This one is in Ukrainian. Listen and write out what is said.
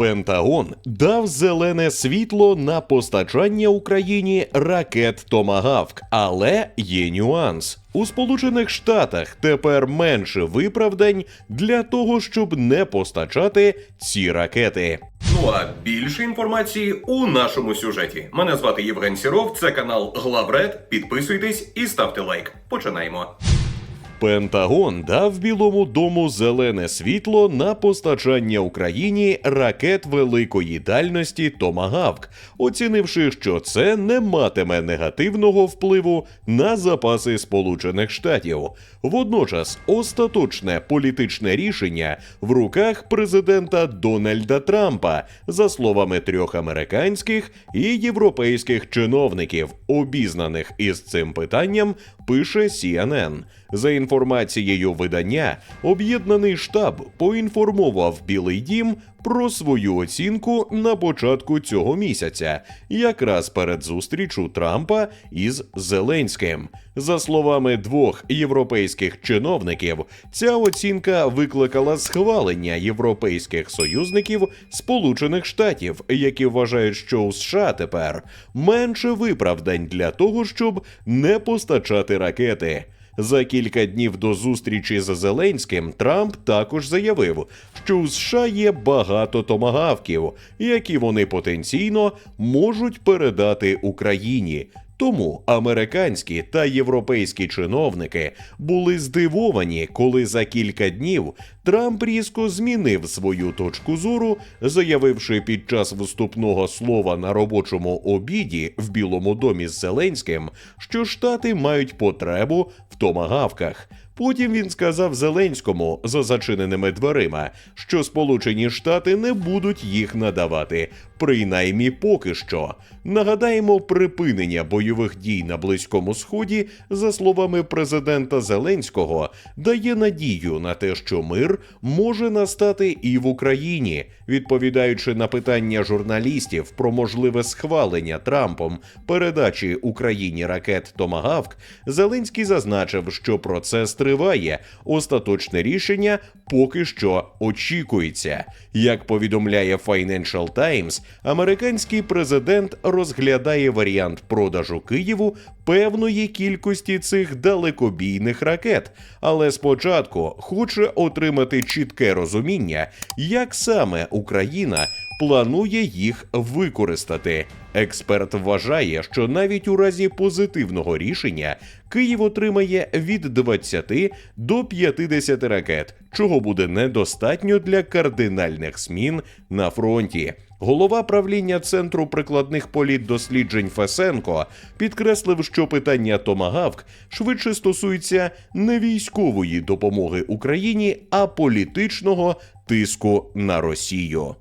Пентагон дав зелене світло на постачання Україні ракет Томагавк, але є нюанс. У Сполучених Штатах тепер менше виправдань для того, щоб не постачати ці ракети. Ну а більше інформації у нашому сюжеті. Мене звати Євген Сіров, це канал Главред. Підписуйтесь і ставте лайк. Починаємо. Пентагон дав Білому дому зелене світло на постачання Україні ракет великої дальності Томагавк, оцінивши, що це не матиме негативного впливу на запаси Сполучених Штатів. Водночас остаточне політичне рішення в руках президента Дональда Трампа, за словами трьох американських і європейських чиновників, обізнаних із цим питанням, пише CNN. За інформацією видання, об'єднаний штаб поінформував Білий Дім про свою оцінку на початку цього місяця, якраз перед зустрічю Трампа із Зеленським. За словами двох європейських чиновників, ця оцінка викликала схвалення європейських союзників Сполучених Штатів, які вважають, що у США тепер менше виправдань для того, щоб не постачати ракети. За кілька днів до зустрічі з Зеленським Трамп також заявив, що у США є багато томагавків, які вони потенційно можуть передати Україні. Тому американські та європейські чиновники були здивовані, коли за кілька днів Трамп різко змінив свою точку зору, заявивши під час вступного слова на робочому обіді в Білому домі з Зеленським, що штати мають потребу томагавках. Потім він сказав Зеленському за зачиненими дверима, що Сполучені Штати не будуть їх надавати, принаймні поки що. Нагадаємо, припинення бойових дій на Близькому Сході, за словами президента Зеленського, дає надію на те, що мир може настати і в Україні. Відповідаючи на питання журналістів про можливе схвалення Трампом передачі Україні ракет Томагавк, Зеленський зазначив, що процес триває. Остаточне рішення поки що очікується. Як повідомляє Financial Times, американський президент розглядає варіант продажу Києву певної кількості цих далекобійних ракет, але спочатку хоче отримати чітке розуміння, як саме Україна планує їх використати. Експерт вважає, що навіть у разі позитивного рішення Київ отримає від 20 до 50 ракет, чого буде недостатньо для кардинальних змін на фронті. Голова правління Центру прикладних політдосліджень Фесенко підкреслив, що питання Томагавк швидше стосується не військової допомоги Україні, а політичного тиску на Росію.